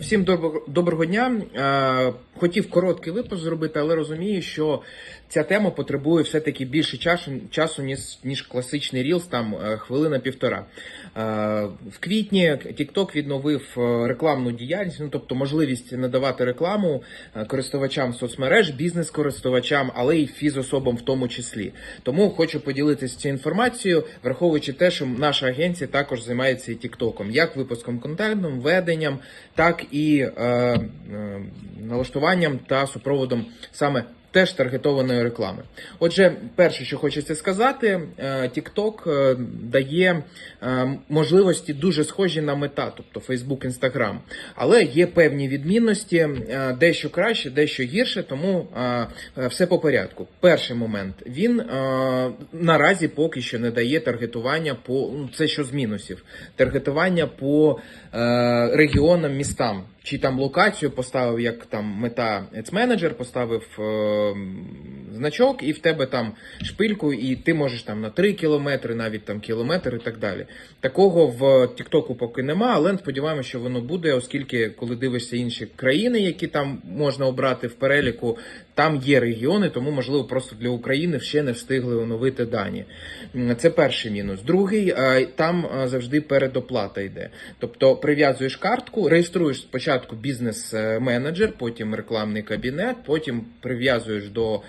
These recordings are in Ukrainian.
Всім добро- доброго дня. Е, Хотів короткий випуск зробити, але розумію, що ця тема потребує все-таки більше часу, часу ніж, ніж класичний Reels, там е, хвилина-півтора. Е, В квітні TikTok відновив рекламну діяльність, ну тобто можливість надавати рекламу користувачам соцмереж, бізнес-користувачам, але й фізособам в тому числі. Тому хочу поділитися цією інформацією, враховуючи те, що наша агенція також займається і TikTok, як випуском контенту, веденням, так і е, е, налаштуванням та супроводом саме. Теж таргетованої реклами. Отже, перше, що хочеться сказати, е, TikTok е, дає е, можливості дуже схожі на мета, тобто Facebook, Instagram. Але є певні відмінності, дещо краще, дещо гірше, тому все по порядку. Перший момент він наразі поки що не дає таргетування по ну, це що з мінусів, таргетування по регіонам, містам. Чи там локацію поставив як там мета менеджер, поставив е, значок, і в тебе там шпильку, і ти можеш там на 3 кілометри, навіть там кілометр і так далі. Такого в Тіктоку поки нема, але сподіваємося, що воно буде, оскільки коли дивишся інші країни, які там можна обрати в переліку, там є регіони, тому можливо просто для України ще не встигли оновити дані. Це перший мінус. Другий е, там е, завжди передоплата йде. Тобто прив'язуєш картку, реєструєш спочатку бізнес-менеджер, потім рекламний кабінет, потім прив'язуєш до е,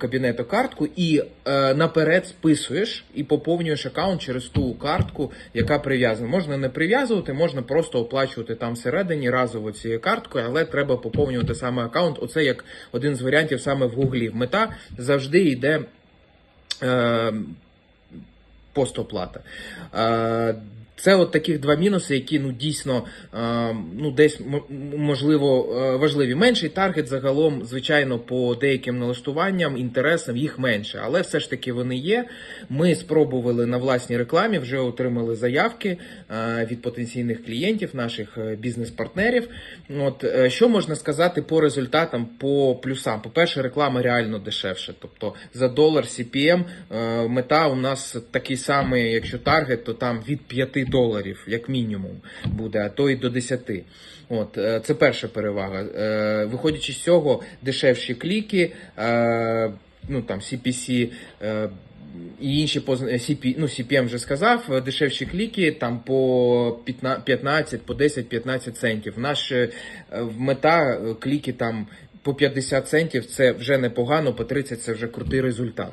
кабінету картку і е, наперед списуєш і поповнюєш аккаунт через ту картку, яка прив'язана. Можна не прив'язувати, можна просто оплачувати там всередині разово цією карткою, але треба поповнювати саме аккаунт. Оце як один з варіантів саме в Гуглі. Мета завжди йде. Постоплата. Це от таких два мінуси, які ну дійсно ну десь можливо е, важливі. Менший таргет загалом, звичайно, по деяким налаштуванням, інтересам їх менше, але все ж таки вони є. Ми спробували на власній рекламі, вже отримали заявки е, від потенційних клієнтів, наших е, бізнес-партнерів. От що можна сказати по результатам, по плюсам? По-перше, реклама реально дешевше. Тобто за долар CPM мета у нас такий самий, якщо таргет, то там від 5 доларів, як мінімум, буде, а то й до 10. От е, це перша перевага. Е, Виходячи з цього, дешевші кліки, е, ну там CPC. і інші CP, ну, CPM вже сказав, дешевші кліки там по 15, 15 по 10-15 центів. Наш мета кліки там по 50 центів це вже непогано, по 30 це вже крутий результат.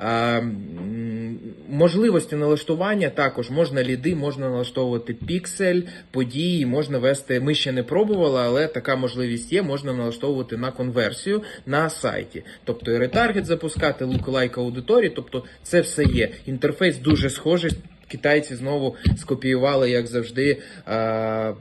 М, можливості налаштування також можна ліди, можна налаштовувати піксель, події, можна вести. Ми ще не пробували, але така можливість є. Можна налаштовувати на конверсію на сайті. Тобто і ретаргет запускати, лук-лайк аудиторії, тобто це все є. Інтерфейс дуже схожий. Китайці знову скопіювали, як завжди. Америка,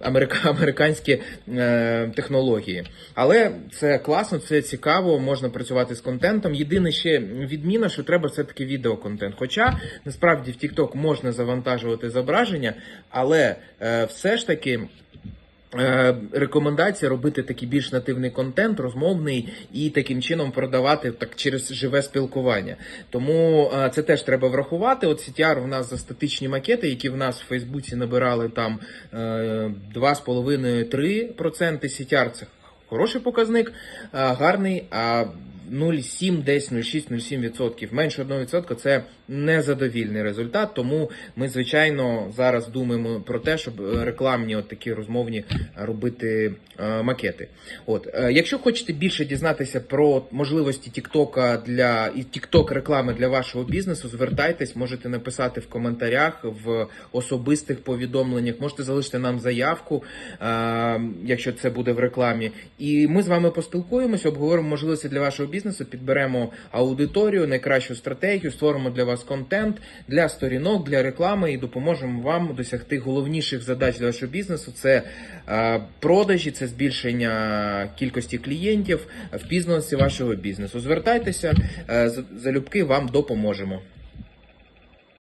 американські е, технології, але це класно, це цікаво. Можна працювати з контентом. Єдине ще відміна, що треба все таки відеоконтент. Хоча насправді в TikTok можна завантажувати зображення, але е, все ж таки. Е, Рекомендація робити такий більш нативний контент, розмовний і таким чином продавати так через живе спілкування. Тому е, це теж треба врахувати. От CTR в нас за статичні макети, які в нас в Фейсбуці набирали там е, 2,5-3% CTR, це хороший показник, гарний. А 0,7, десь 0,6-0,7%. Менше 1% це незадовільний результат. Тому ми, звичайно, зараз думаємо про те, щоб е, рекламні от такі розмовні робити е, макети. От, е, якщо хочете більше дізнатися про можливості Тіктока для і Тікток реклами для вашого бізнесу, звертайтесь, можете написати в коментарях, в особистих повідомленнях, можете залишити нам заявку, е, якщо це буде в рекламі. І ми з вами поспілкуємося, обговоримо можливості для вашого бізнесу, підберемо аудиторію, найкращу стратегію, створимо для вас контент для сторінок, для реклами і допоможемо вам досягти головніших задач для вашого бізнесу. Це е, продажі, це збільшення кількості клієнтів, впізнаності вашого бізнесу. Звертайтеся, е, залюбки вам допоможемо.